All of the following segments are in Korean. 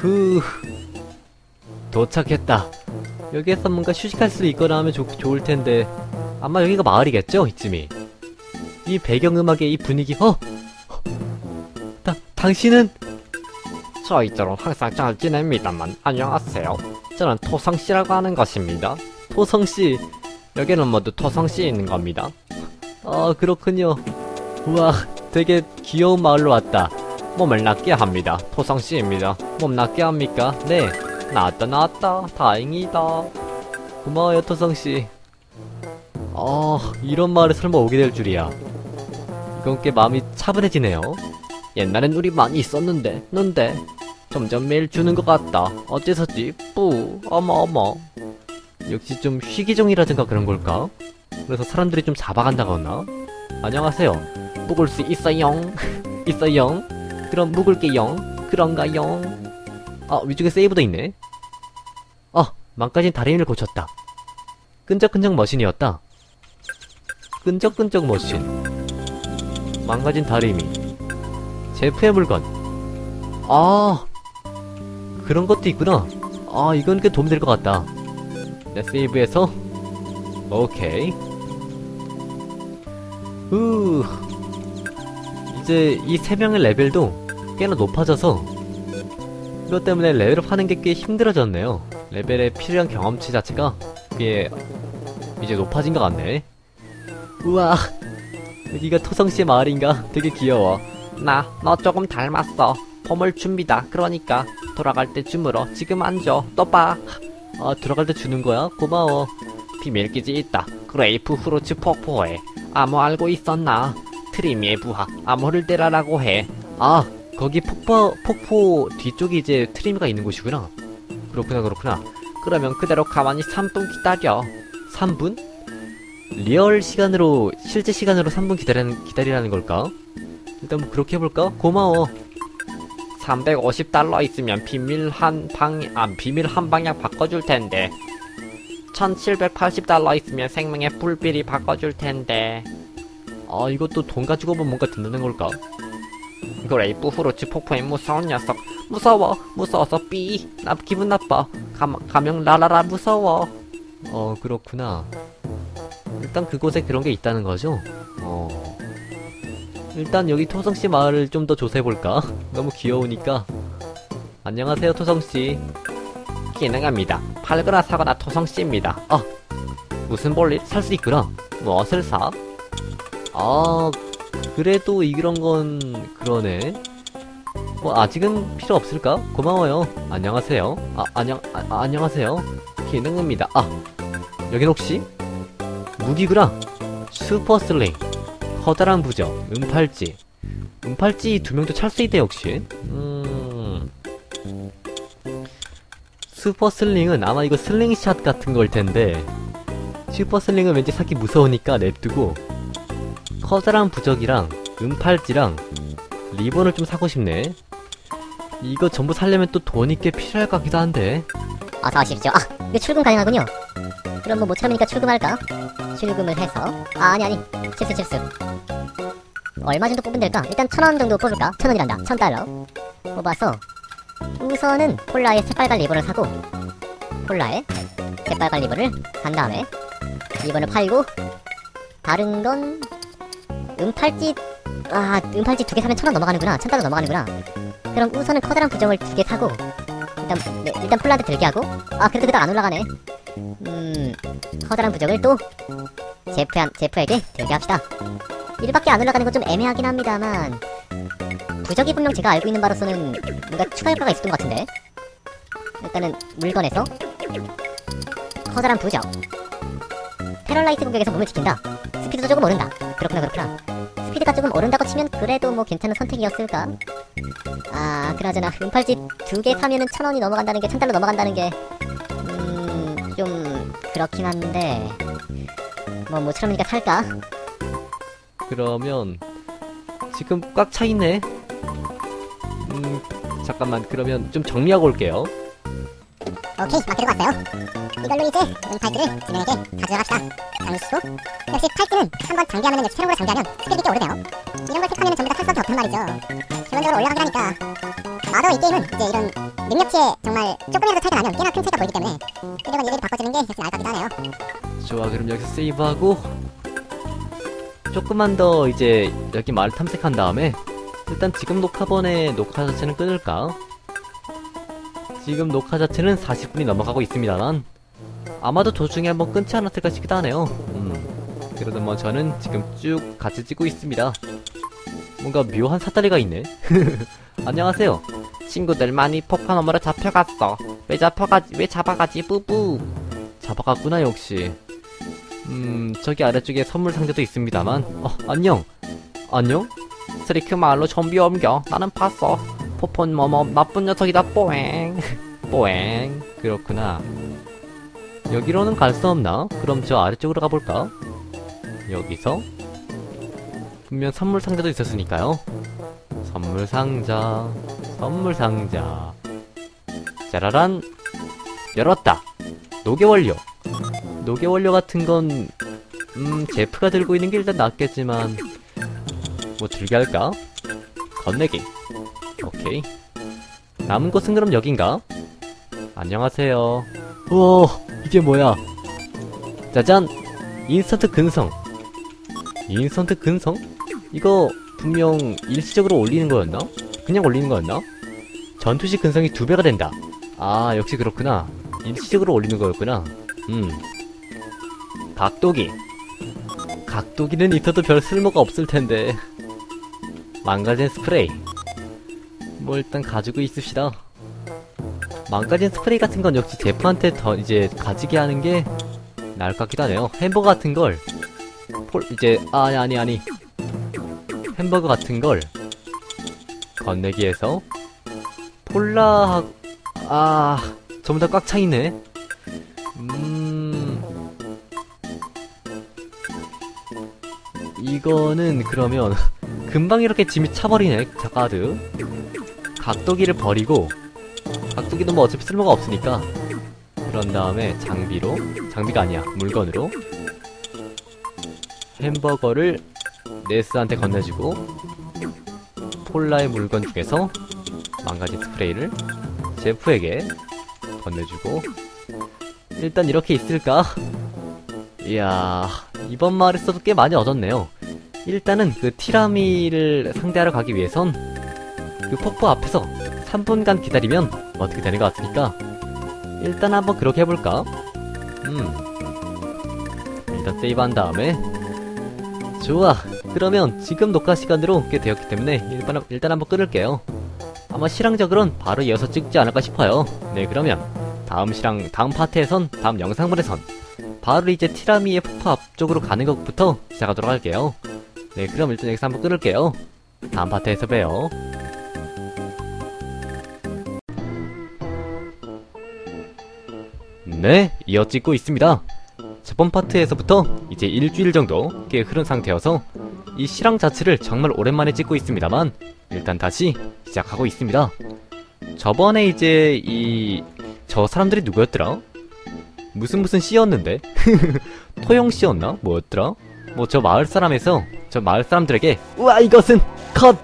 후 도착했다. 여기에서 뭔가 휴식할 수 있거나 하면 좋, 좋을 텐데 아마 여기가 마을이겠죠 이쯤이. 이 배경음악의 이 분위기 어? 다, 당신은 저희들은 항상 잘 지냅니다만 안녕하세요. 저는 토성씨라고 하는 것입니다. 토성씨 여기는 모두 토성씨에 있는 겁니다. 아 그렇군요 우와 되게 귀여운 마을로 왔다 몸을 낫게 합니다. 토성씨입니다. 몸 낫게 합니까? 네 나왔다 나왔다 다행이다. 고마워요 토성씨 아 이런 마을에 설마 오게 될 줄이야 이건 꽤 마음이 차분해지네요 옛날엔 우리 많이 있었는데 는데 점점 매일 주는 것 같다. 어째서지? 뿌 어머 어머. 역시 좀 희귀종이라든가 그런 걸까? 그래서 사람들이 좀 잡아간다거나 안녕하세요 묵을 수 있어요. 있어요 그럼 묵을게요. 그런가요? 아 위쪽에 세이브도 있네. 아 망가진 다리미를 고쳤다. 끈적끈적 머신이었다. 끈적끈적 머신. 망가진 다리미 제프의 물건. 아 그런 것도 있구나. 아 이건 꽤 도움될 것 같다. 네 세이브해서? 오케이. 후. 이제 이 세 명의 레벨도 꽤나 높아져서 이것 때문에 레벨업 하는 게 꽤 힘들어졌네요. 레벨에 필요한 경험치 자체가 꽤 이제 높아진 것 같네. 우와, 여기가 토성씨의 마을인가? 되게 귀여워. 나 너 조금 닮았어. 보물 줍니다. 그러니까 돌아갈 때 주물어. 지금 앉아. 또 봐. 아, 들어갈 때 주는 거야? 고마워. 비밀기지 있다. 그레이프 후르츠 폭포에. 암호 알고 있었나? 트리미의 부하 암호를 때라라고 해. 아, 거기 폭포, 폭포 뒤쪽이 이제 트리미가 있는 곳이구나. 그렇구나, 그렇구나. 그러면 그대로 가만히 3분 기다려. 3분? 리얼 시간으로, 실제 시간으로 3분 기다리는, 기다리라는 걸까? 일단 뭐 그렇게 해볼까? 고마워. 350달러 있으면 비밀 한 방, 아, 비밀 한 방향 바꿔줄 텐데. 1780달러 있으면 생명의 불비리 바꿔줄 텐데. 아, 이것도 돈 가지고 오면 뭔가 든다는 걸까? 그레이프 후르츠 폭포의 무서운 녀석. 무서워. 무서워서 삐. 나 기분 나빠. 감, 가명 라라라 무서워. 어, 그렇구나. 일단 그곳에 그런 게 있다는 거죠? 어. 일단 여기 토성씨 마을을 좀 더 조사해볼까? 너무 귀여우니까. 안녕하세요, 토성씨. 기능합니다. 팔거나 사거나 토성씨입니다. 아. 무슨 볼일 살 수 있구나. 무엇을 사? 아, 그래도 이런 건, 그러네. 뭐, 아직은 필요 없을까? 고마워요. 안녕하세요. 아, 안녕, 아, 아, 안녕하세요. 기능입니다. 아, 여긴 혹시? 무기구나. 슈퍼 슬링. 커다란 부적. 은팔찌. 은팔찌 두 명도 찰 수 있대, 역시. 음. 슈퍼 슬링은 아마 이거 슬링샷 같은 걸 텐데, 슈퍼 슬링은 왠지 사기 무서우니까 냅두고, 커다란 부적이랑 은팔찌랑 리본을 좀 사고 싶네. 이거 전부 살려면 또 돈이 꽤 필요할 것 같기도 한데. 어서 오십시오. 아, 이거 출금 가능하군요. 그럼 뭐 모처럼이니까 출금할까? 출금을 해서 아 아니 아니 칩스 칩스. 얼마 정도 뽑으면 될까? 일단 천 원 정도 뽑을까? 천 원이란다. 천 달러. 뽑아서 우선은 폴라의 새빨간 리본을 사고 폴라의 새빨간 리본을 산 다음에 리본을 팔고 다른 건 은팔찌 아 은팔찌 두 개 사면 천 원 넘어가는구나. 천 달러 넘어가는구나. 그럼 우선은 커다란 부정을 두 개 사고 일단 네, 일단 폴라한테 들게 하고 아 그래도 그닥 안 올라가네. 음 커다란 부적을 또 제프 한 제프에게 들게 합시다. 일밖에 안 올라가는 건 좀 애매하긴 합니다만 부적이 분명 제가 알고 있는 바로서는 뭔가 추가 효과가 있었던 것 같은데. 일단은 물건에서 커다란 부적. 패럴라이트 공격에서 몸을 지킨다. 스피드도 조금 오른다 그렇구나 그렇구나 스피드가 조금 오른다고 치면 그래도 뭐 괜찮은 선택이었을까 아, 그나저나 은팔찌 두개 사면은 천 원이 넘어간다는 게 천 달러 넘어간다는 게 음, 좀 그렇긴 한데 뭐 모처럼이니까 살까? 그러면 지금 꽉 차 있네. 음, 잠깐만. 그러면 좀 정리하고 올게요. 오케이, 막 들고 왔어요. 이걸로 이제 은팔찌를 두 명에게 가져갑시다. 잠시고 역시 팔찌는 한번 장비하면 역시 새로운 걸 장비하면 스피드 있게 오르네요. 이런 걸 택하면 전부 다탈 수밖에 없단 말이죠. 기본적으로 올라가긴 하니까 마더 이 게임은 이제 이런 능력치에 정말 조금이라도 차이가 나면 꽤나 큰 차이가 보이기 때문에 이런 일일이 바꿔주는 게 역시 나을 것 같기도 하네요. 좋아 그럼 여기서 세이브하고 조금만 더 이제 여기 마을 탐색한 다음에 일단 지금 녹화번에 녹화 자체는 끊을까? 지금 녹화 자체는 40분이 넘어가고 있습니다만 아마도 도중에 한번 끊지 않았을까 싶기도 하네요 음 그래도 뭐 저는 지금 쭉 같이 찍고 있습니다 뭔가 묘한 사다리가 있네 안녕하세요 친구들 많이 폭파 너머로 잡혀갔어. 왜 잡혀가지, 왜 잡아가지, 뿌뿌. 잡아갔구나 역시 음 저기 아래쪽에 선물 상자도 있습니다만 어 안녕 안녕 스리크 마을로 좀비 옮겨. 나는 봤어. 포폰 뭐뭐 나쁜 녀석이다, 뽀앵. 뽀앵 그렇구나 여기로는 갈 수 없나? 그럼 저 아래쪽으로 가볼까? 여기서 분명 선물 상자도 있었으니까요 선물 상자 선물 상자 짜라란 열었다 노개 원료 노개 원료 같은 건 음, 제프가 들고 있는 게 일단 낫겠지만 뭐 들게 할까? 건네기 오케이 남은 곳은 그럼 여긴가? 안녕하세요. 우와, 이게 뭐야? 짜잔! 인스턴트 근성. 인스턴트 근성? 이거 분명 일시적으로 올리는 거였나? 그냥 올리는 거였나? 전투시 근성이 두 배가 된다. 아, 역시 그렇구나. 일시적으로 올리는 거였구나. 음. 각도기. 각도기는 있어도 별 쓸모가 없을 텐데. 망가진 스프레이. 뭐 일단 가지고 있읍시다. 망가진 스프레이 같은 건 역시 제프한테 더 이제 가지게 하는 게 나을 것 같기도 하네요. 햄버거 같은 걸 폴 이제 아니 아니 아니 햄버거 같은 걸 건네기에서 폴라 아 전부 다 꽉 차 있네. 음 이거는 그러면 금방 이렇게 짐이 차버리네 자가드 각도기를 버리고 각도기는 뭐 어차피 쓸모가 없으니까. 그런 다음에 장비로 장비가 아니야. 물건으로. 햄버거를 네스한테 건네주고 폴라의 물건 중에서 망가진 스프레이를 제프에게 건네주고. 일단 이렇게 있을까? 이야 이번 마을에서도 꽤 많이 얻었네요. 일단은 그 티라미를 상대하러 가기 위해선 그 폭포 앞에서 3분간 기다리면 어떻게 되는 것 같으니까. 일단 한번 그렇게 해볼까? 음. 일단 세이브한 다음에. 좋아. 그러면 지금 녹화 시간으로 꽤 되었기 때문에 일단, 일단 한번 끊을게요. 아마 실황적으로는 바로 이어서 찍지 않을까 싶어요. 네 그러면 다음 실황 다음 파트에선 다음 영상물에선 바로 이제 티라미의 폭포 앞쪽으로 가는 것부터 시작하도록 할게요. 네 그럼 일단 여기서 한번 끊을게요. 다음 파트에서 봬요 네, 이어 찍고 있습니다. 저번 파트에서부터 이제 일주일 정도 꽤 흐른 상태여서 이 실황 자체를 정말 오랜만에 찍고 있습니다만 일단 다시 시작하고 있습니다. 저번에 이제 이 저 사람들이 누구였더라? 무슨 무슨 씨였는데? 토용 씨였나? 뭐였더라? 뭐 저 마을 사람에서 저 마을 사람들에게 우와 이것은 컷!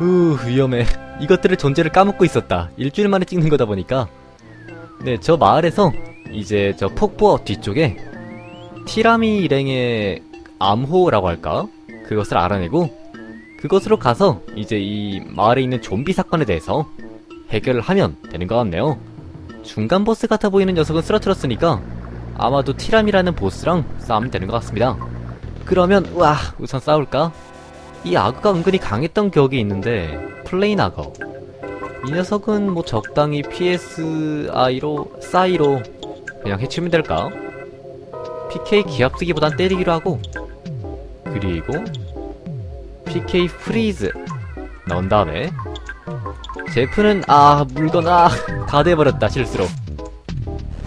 우 위험해. 이것들의 존재를 까먹고 있었다. 일주일 만에 찍는 거다 보니까 네, 저 마을에서 이제 저 폭포 뒤쪽에 티라미 일행의 암호라고 할까? 그것을 알아내고 그것으로 가서 이제 이 마을에 있는 좀비 사건에 대해서 해결을 하면 되는 것 같네요. 중간 보스 같아 보이는 녀석은 쓰러뜨렸으니까 아마도 티라미라는 보스랑 싸우면 되는 것 같습니다. 그러면 와 우선 싸울까? 이 아그가 은근히 강했던 기억이 있는데 플레인 아거 이 녀석은 뭐 적당히 PSI로 싸이로 그냥 해치면 될까? PK 기압 쓰기보단 때리기로 하고 그리고 PK 프리즈 넣은 다음에 제프는 아 물건 아다 돼버렸다 실수로.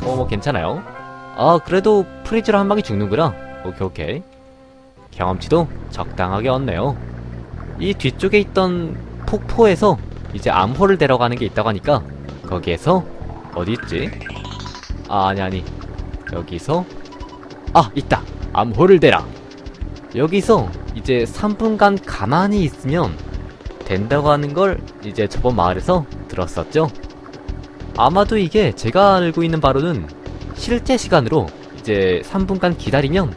어 뭐 괜찮아요. 아 그래도 프리즈로 한 방에 죽는구나. 오케이 오케이. 경험치도 적당하게 얻네요. 이 뒤쪽에 있던 폭포에서 이제 암호를 데려가는 게 있다고 하니까 거기에서 어디 있지? 아 아니 아니 여기서 아 있다 암호를 대라 여기서 이제 3분간 가만히 있으면 된다고 하는 걸 이제 저번 마을에서 들었었죠. 아마도 이게 제가 알고 있는 바로는 실제 시간으로 이제 3분간 기다리면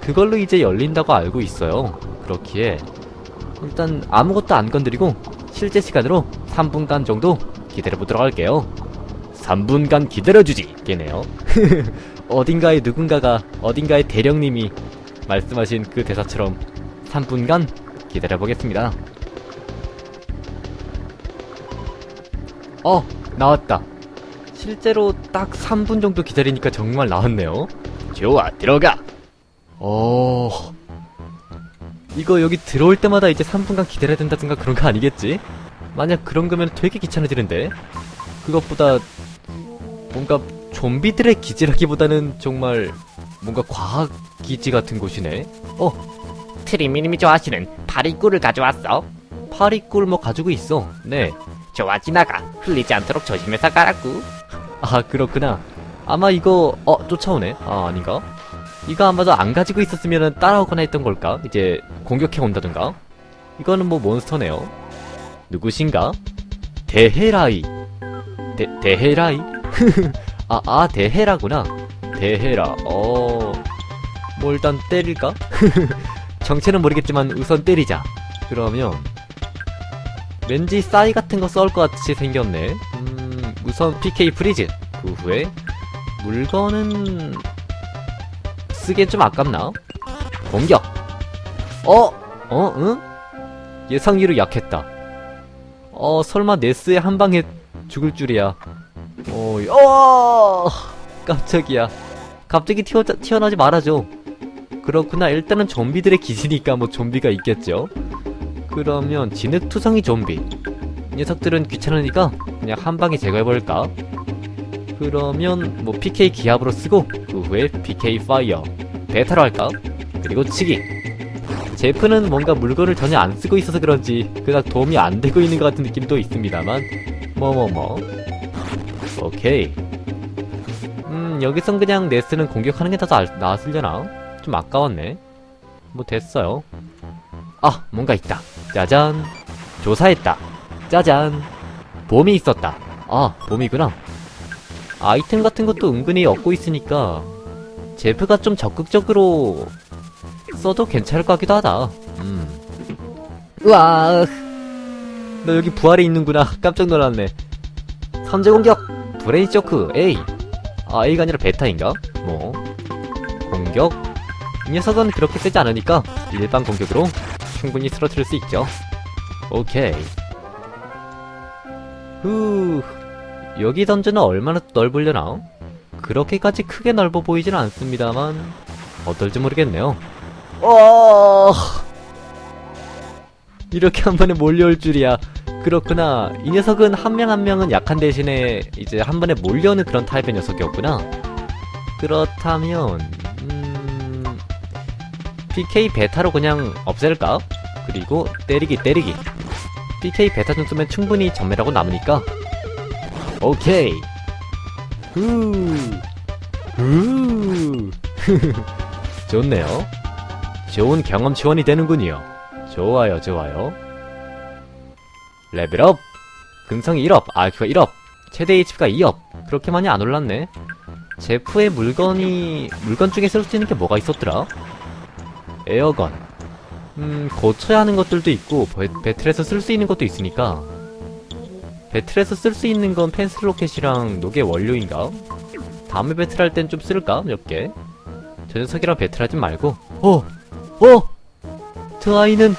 그걸로 이제 열린다고 알고 있어요. 그렇기에 일단 아무것도 안 건드리고 실제 시간으로 3분간 정도 기다려보도록 할게요. 3분간 기다려주지! 겠네요. 어딘가에 누군가가, 어딘가에 대령님이 말씀하신 그 대사처럼 3분간 기다려보겠습니다. 어, 나왔다. 실제로 딱 3분 정도 기다리니까 정말 나왔네요. 좋아, 들어가! 어... 이거 여기 들어올 때마다 이제 3분간 기다려야 된다든가 그런 거 아니겠지? 만약 그런 거면 되게 귀찮아지는데? 그것보다 뭔가 좀비들의 기지라기보다는 정말 뭔가 과학 기지 같은 곳이네. 어, 트리미님이 좋아하시는 파리꿀을 가져왔어. 파리꿀 뭐 가지고 있어. 네. 좋아 지나가. 흘리지 않도록 조심해서 가라고. 아, 그렇구나. 아마 이거, 어, 쫓아오네. 아, 아닌가? 이거 아마도 안 가지고 있었으면 따라오거나 했던 걸까? 이제 공격해 온다든가? 이거는 뭐 몬스터네요. 누구신가? 대헤라이. 대, 대헤라이? 아, 아, 대헤라구나. 대헤라. 어, 뭐 일단 때릴까? 정체는 모르겠지만 우선 때리자. 그러면, 왠지 싸이 같은 거 썰 것 같이 생겼네. 음, 우선 PK 프리즈. 그 후에, 물건은, 쓰기엔 좀 아깝나? 공격! 어? 어? 응? 예상외로 약했다. 어, 설마 네스의 한 방에 죽을 줄이야. 어, 어! 깜짝이야. 갑자기 튀어, 튀어나오지 말아줘. 그렇구나. 일단은 좀비들의 기지니까 뭐 좀비가 있겠죠. 그러면 진흙투성이 좀비. 이 녀석들은 귀찮으니까 그냥 한 방에 제거해볼까? 그러면 뭐 PK 기압으로 쓰고 그 후에 PK 파이어 베타로 할까? 그리고 치기. 제프는 뭔가 물건을 전혀 안 쓰고 있어서 그런지 그닥 도움이 안 되고 있는 것 같은 느낌도 있습니다만. 뭐뭐뭐. 오케이. 음 여기선 그냥 네스는 공격하는 게 더 나았으려나? 좀 아까웠네. 뭐 됐어요. 아 뭔가 있다. 짜잔. 조사했다. 짜잔. 봄이 있었다. 아 봄이구나 아이템 같은 것도 은근히 얻고 있으니까 제프가 좀 적극적으로 써도 괜찮을 것 같기도 하다. 음. 우와. 너 여기 부활에 있는구나. 깜짝 놀랐네. 선제 공격. 브레인 쇼크 A. 아 A가 아니라 베타인가? 뭐. 공격. 이 녀석은 그렇게 세지 않으니까 일반 공격으로 충분히 쓰러뜨릴 수 있죠. 오케이. 후. 여기 던전은 얼마나 넓으려나? 그렇게까지 크게 넓어 보이진 않습니다만 어떨지 모르겠네요. 어... 이렇게 한 번에 몰려올 줄이야. 그렇구나. 이 녀석은 한 명 한 명은 약한 대신에 이제 한 번에 몰려오는 그런 타입의 녀석이었구나. 그렇다면 음... PK 베타로 그냥 없앨까? 그리고 때리기 때리기. PK 베타 정도면 충분히 전멸하고 남으니까 오케이. 후. 후. 좋네요. 좋은 경험 지원이 되는군요. 좋아요, 좋아요. 레벨업! 근성이 1업, IQ가 1업, 최대 HP가 2업. 그렇게 많이 안 올랐네. 제프의 물건이, 물건 중에 쓸 수 있는 게 뭐가 있었더라? 에어건. 음, 고쳐야 하는 것들도 있고, 배, 배틀에서 쓸 수 있는 것도 있으니까. 배틀에서 쓸 수 있는 건 펜슬 로켓이랑 녹의 원료인가? 다음에 배틀할 땐 좀 쓸까? 몇 개? 저 녀석이랑 배틀하지 말고 어! 어! 저 아이는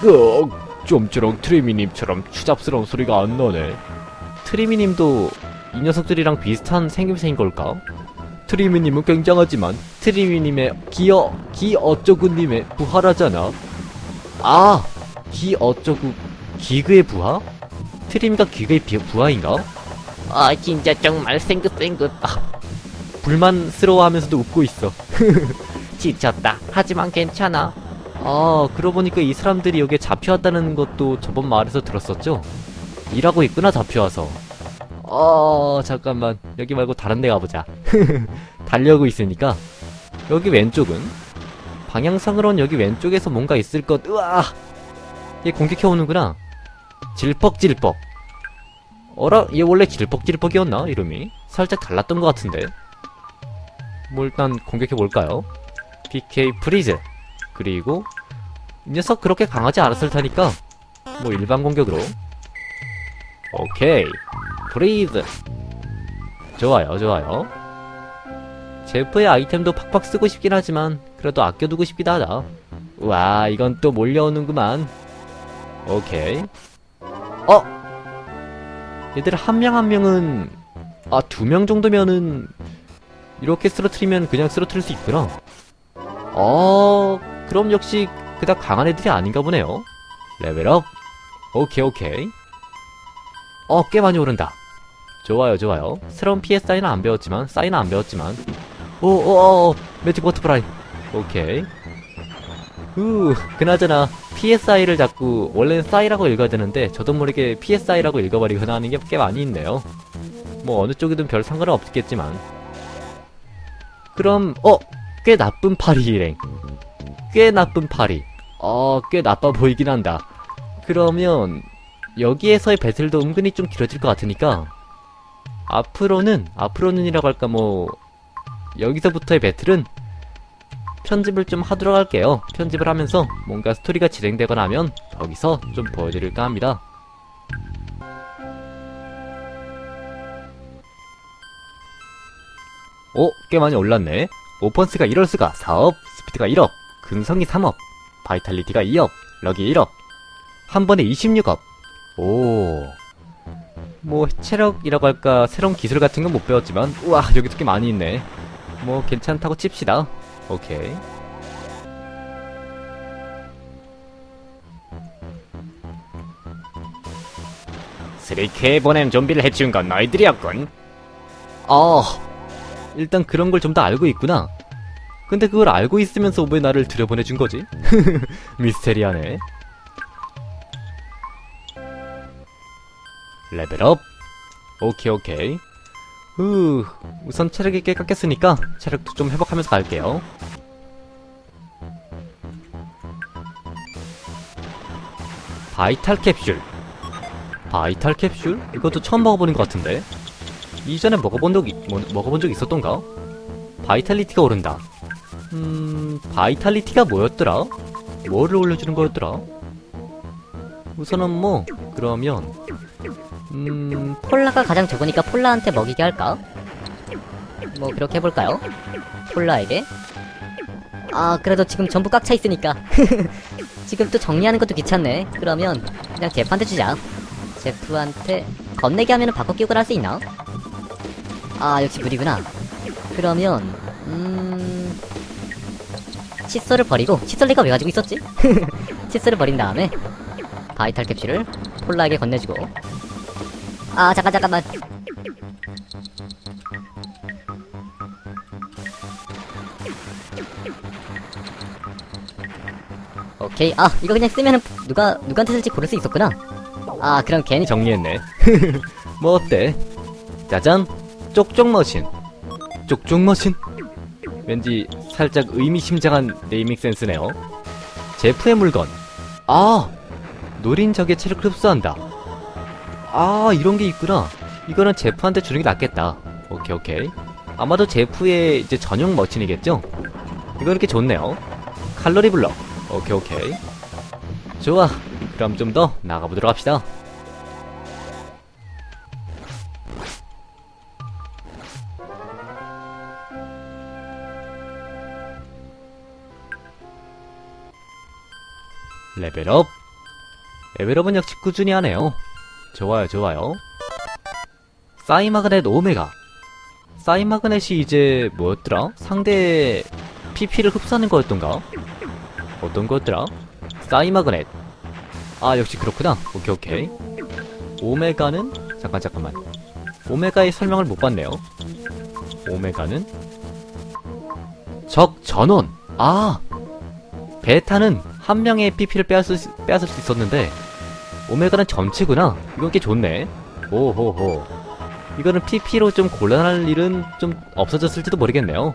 그 좀처럼 트리미님처럼 추잡스러운 소리가 안 나네 트리미님도 이 녀석들이랑 비슷한 생김새인 걸까? 트리미님은 굉장하지만 트리미님의 기어 기 어쩌구님의 부하라잖아 아! 기 어쩌구 기그의 부하? 기그의 비- 부하인가? 아 진짜 정말 생긋생긋. 아, 불만스러워하면서도 웃고 있어 지쳤다. 하지만 괜찮아. 아, 그러고 보니까 이 사람들이 여기에 잡혀왔다는 것도 저번 말에서 들었었죠? 일하고 있구나, 잡혀와서. 어, 잠깐만. 여기 말고 다른 데 가보자. 달려오고 있으니까. 여기 왼쪽은? 방향상으론 여기 왼쪽에서 뭔가 있을 것, 으아! 얘 공격해오는구나. 질퍽질퍽. 어라? 얘 원래 질퍽질퍽이었나? 이름이? 살짝 달랐던 것 같은데. 뭐 일단 공격해볼까요? PK 프리즈. 그리고 이 녀석 그렇게 강하지 않았을 테니까 뭐 일반 공격으로 오케이 프리즈 좋아요 좋아요 제프의 아이템도 팍팍 쓰고 싶긴 하지만 그래도 아껴두고 싶기도 하다 와 이건 또 몰려오는구만 오케이 어? 얘들 한 명 한 명은 아 두 명 정도면은 이렇게 쓰러트리면 그냥 쓰러트릴 수 있구나. 어 그럼 역시 그닥 강한 애들이 아닌가 보네요. 레벨업. 오케이 오케이. 어 꽤 많이 오른다. 좋아요 좋아요. 새로운 PS 사인은 안 배웠지만 사인은 안 배웠지만. 오오오 매직 버터프라이. 오케이 후 그나저나 PSI를 자꾸 원래는 싸이라고 읽어야 되는데 저도 모르게 PSI라고 읽어버리거나 하는 게 꽤 많이 있네요. 뭐 어느 쪽이든 별 상관은 없겠지만. 그럼 어 꽤 나쁜 파리 일행 꽤 나쁜 파리. 어 꽤 나빠 보이긴 한다. 그러면 여기에서의 배틀도 은근히 좀 길어질 것 같으니까 앞으로는 앞으로는이라고 할까 뭐 여기서부터의 배틀은 편집을 좀 하도록 할게요. 편집을 하면서 뭔가 스토리가 진행되거나 하면 거기서 좀 보여드릴까 합니다. 오, 꽤 많이 올랐네. 오펀스가 1월수가 4업, 스피드가 1업, 근성이 3업, 바이탈리티가 2업, 럭이 1업, 한 번에 26업. 오. 뭐, 체력이라고 할까, 새로운 기술 같은 건 못 배웠지만, 우와, 여기도 꽤 많이 있네. 뭐, 괜찮다고 칩시다. 오케이. 스리케에 보낸 좀비를 해치운 건 너희들이었군. 아, 일단 그런 걸 좀 더 알고 있구나. 근데 그걸 알고 있으면서 왜 나를 들여보내준 거지? 미스테리하네. 레벨업. 오케이, 오케이. 후, 우선 체력이 꽤 깎였으니까 체력도 좀 회복하면서 갈게요. 바이탈 캡슐. 바이탈 캡슐? 이것도 처음 먹어보는 것 같은데? 이전에 먹어본 적, 이- 뭐, 먹어본 적 있었던가? 바이탈리티가 오른다. 음, 바이탈리티가 뭐였더라? 뭐를 올려주는 거였더라? 우선은 뭐, 그러면, 음, 폴라가 가장 적으니까 폴라한테 먹이게 할까? 뭐 그렇게 해볼까요? 폴라에게? 아 그래도 지금 전부 꽉 차 있으니까 지금 또 정리하는 것도 귀찮네 그러면 그냥 제프한테 주자 제프한테 겁내게 하면은 바꿔 끼우고 할 수 있나? 아 역시 무리구나 그러면 음... 칫솔을 버리고 칫솔 내가 왜 가지고 있었지? 칫솔을 버린 다음에 바이탈 캡슐을 폴라에게 건네주고 아 잠깐 잠깐만 오케이 아 이거 그냥 쓰면은 누가 누구한테 쓸지 고를 수 있었구나 아 그럼 괜히 정 정리했네. 뭐 어때? 짜잔! 쪽쪽 머신. 쪽쪽 머신? 왠지 살짝 의미심장한 네이밍 센스네요. 제프의 물건. 아! 노린 적의 체력을 흡수한다. 아, 이런 게 있구나. 이거는 제프한테 주는 게 낫겠다. 오케이, 오케이. 아마도 제프의 이제 전용 머신이겠죠? 이거 이렇게 좋네요. 칼로리 블럭. 오케이, 오케이. 좋아. 그럼 좀 더 나가보도록 합시다. 레벨업. 레벨업은 역시 꾸준히 하네요. 좋아요, 좋아요. 사이마그넷 오메가. 사이마그넷이 이제 뭐였더라? 상대의 PP를 흡수하는 거였던가? 어떤 거였더라? 사이마그넷. 아, 역시 그렇구나. 오케이, 오케이. 오메가는? 잠깐, 잠깐만. 오메가의 설명을 못 봤네요. 오메가는? 적 전원. 아! 베타는 한 명의 PP를 빼앗을, 수- 빼앗을 수 있었는데, 오메가는 전체구나. 이건 꽤 좋네. 오호호. 이거는 PP로 좀 곤란할 일은 좀 없어졌을지도 모르겠네요.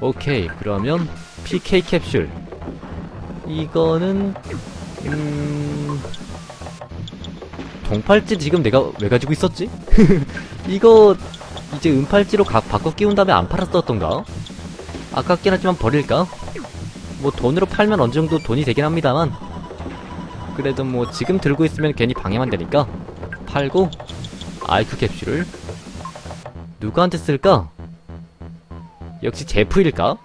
오케이. 그러면, PK 캡슐. 이거는, 음, 종팔찌 지금 내가 왜 가지고 있었지? 이거 이제 은팔찌로 가, 바꿔 끼운 다음에 안 팔았었던가? 아깝긴 하지만 버릴까? 뭐 돈으로 팔면 어느 정도 돈이 되긴 합니다만 그래도 뭐 지금 들고 있으면 괜히 방해만 되니까 팔고 아이큐 캡슐을 누구한테 쓸까? 역시 제프일까?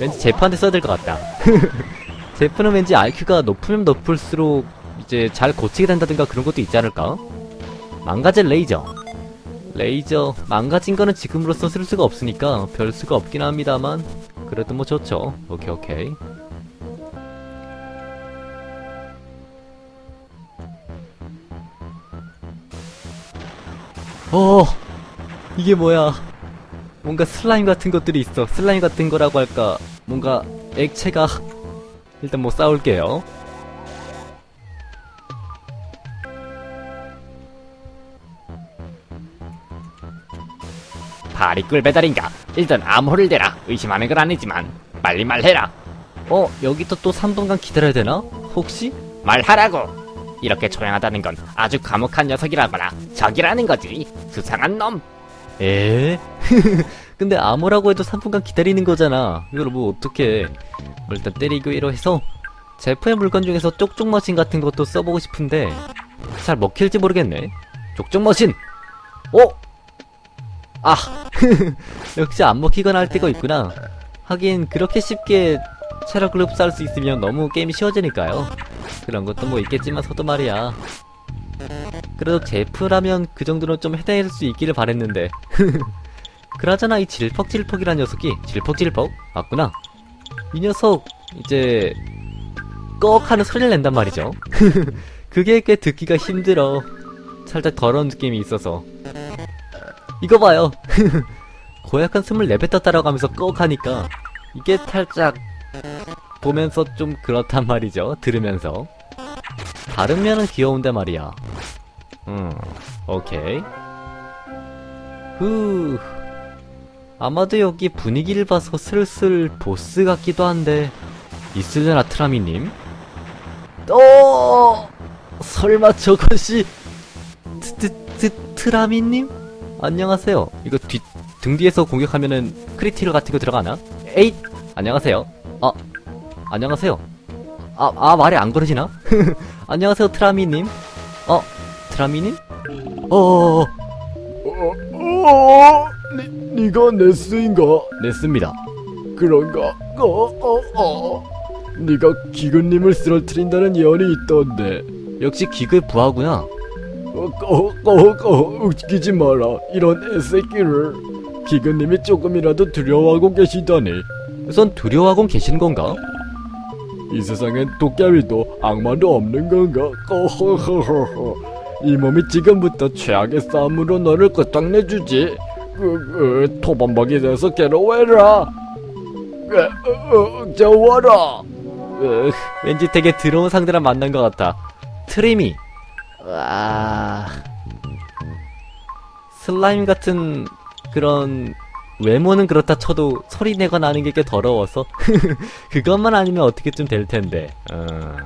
왠지 제프한테 써야 될 것 같다. 제프는 왠지 IQ가 높으면 높을수록 이제 잘 고치게 된다든가 그런 것도 있지 않을까? 망가진 레이저. 레이저, 망가진 거는 지금으로서 쓸 수가 없으니까 별 수가 없긴 합니다만 그래도 뭐 좋죠. 오케이, 오케이. 어, 이게 뭐야? 뭔가 슬라임 같은 것들이 있어. 슬라임 같은 거라고 할까? 뭔가 액체가 일단 뭐 싸울게요. 발이 꿀배달인가? 일단 암호를 대라. 의심하는 건 아니지만 빨리 말해라. 어, 여기서 또 3분간 기다려야 되나? 혹시? 말하라고. 이렇게 조용하다는 건 아주 과묵한 녀석이라거나 적이라는 거지. 수상한 놈. 에? 근데 암호라고 해도 3분간 기다리는 거잖아. 이걸 뭐 어떻게? 뭐 일단 때리고 이러 해서 제프의 물건 중에서 쪽쪽 머신 같은 것도 써보고 싶은데 잘 먹힐지 모르겠네. 쪽쪽 머신. 오. 아, 역시 안 먹히거나 할 때가 있구나. 하긴 그렇게 쉽게 체력을 흡수할 수 있으면 너무 게임이 쉬워지니까요. 그런 것도 뭐 있겠지만 서도 말이야. 그래도 제프라면 그 정도는 좀 해낼 수 있기를 바랬는데. 그나저나 이 질퍽질퍽이란 녀석이 질퍽질퍽 맞구나. 이 녀석 이제 꺽 하는 소리를 낸단 말이죠. 그게 꽤 듣기가 힘들어. 살짝 더러운 느낌이 있어서. 이거 봐요. 고약한 숨을 내뱉었다라고 하면서 꺽 하니까 이게 살짝 보면서 좀 그렇단 말이죠. 들으면서. 다른 면은 귀여운데 말이야. 음, 오케이. 후. 아마도 여기 분위기를 봐서 슬슬 보스 같기도 한데, 있으려나 트라미님? 어, 설마 저것이, 트, 트, 트, 트라미님? 안녕하세요. 이거 뒤, 등 뒤에서 공격하면은 크리티럴 같은 거 들어가나? 에잇! 안녕하세요. 아, 안녕하세요. 아, 아, 말이 안 걸어지나? 안녕하세요, 트라미님. 어, 트라미님? 어, 어, 어, 니, 니가 네스인가? 냈습니다. 그런가? 어, 어, 어. 니가 기근님을 쓰러뜨린다는 예언이 있던데. 역시 기글 부하구나. 어, 어, 어, 어, 웃기지 마라. 이런 애새끼를. 기근님이 조금이라도 두려워하고 계시다니. 우선 두려워하고 계신 건가? 이 세상엔 도깨비도 악마도 없는 건가? 어허허허허. 이 몸이 지금부터 최악의 싸움으로 너를 끝장내주지. 그, 그, 토범벅이 돼서 괴로워해라. 저와라. 으, 왠지 되게 더러운 상대랑 만난 것 같아. 트리미. 와. 슬라임 같은 그런 외모는 그렇다 쳐도 소리 내거나 하는 게꽤 더러워서 그것만 아니면 어떻게 좀 될 텐데. 어.